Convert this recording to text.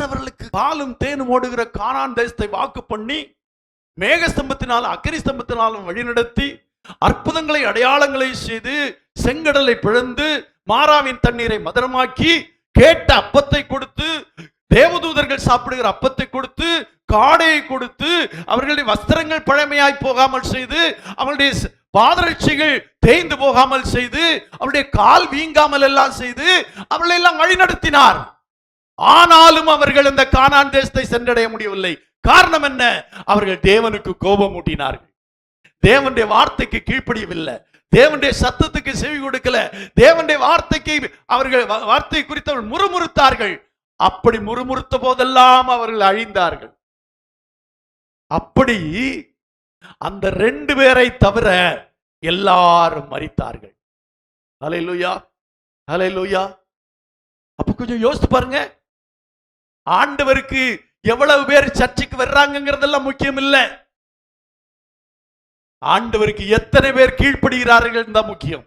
கர்த்தர் பாலும் தேனும் ஓடுகிற கானான் தேசத்தை வாக்கு பண்ணி மேகஸ்தம்பத்தினாலும் அக்கரி ஸ்தம்பத்தினாலும் வழிநடத்தி அற்புதங்களை அடையாளங்களை செய்து செங்கடலை பிழந்து மாறாவின் தண்ணீரை மதுரமாக்கி கேட்ட அப்பத்தை கொடுத்து தேவதூதர்கள் சாப்பிடுகிற அப்பத்தை கொடுத்து காடையை கொடுத்து அவர்களுடைய வஸ்திரங்கள் பழமையாய் போகாமல் செய்து அவருடைய பாதரட்சிகள் தேய்ந்து போகாமல் செய்து அவருடைய கால் வீங்காமல் எல்லாம் செய்து அவளை எல்லாம் வழிநடத்தினார். ஆனாலும் அவர்கள் இந்த கானான் தேசத்தை சென்றடைய முடியவில்லை. காரணம் என்ன? அவர்கள் தேவனுக்கு கோபம் ஊட்டினார்கள். தேவனுடைய வார்த்தைக்கு கீழ்ப்படியவில்லை. தேவனுடைய சத்தத்துக்கு செவி கொடுக்கல. தேவனுடைய வார்த்தைக்கு அவர்கள் வார்த்தை குறித்து அவர்கள் முறுமுறுத்தார்கள். அப்படி முறுமுறுத்த போதெல்லாம் அவர்கள் அழிந்தார்கள். அப்படி அந்த ரெண்டு பேரை தவிர எல்லாரும் மறித்தார்கள் அலை லூயா அலை லூயா அப்ப கொஞ்சம் யோசித்து பாருங்க. ஆண்டவருக்கு எவ்வளவு பேர் சர்ச்சுக்கு வர்றாங்கிறதெல்லாம் முக்கியம் இல்ல ஆண்டவருக்கு எத்தனை பேர் கீழ்ப்படுகிறார்கள் தான் முக்கியம்.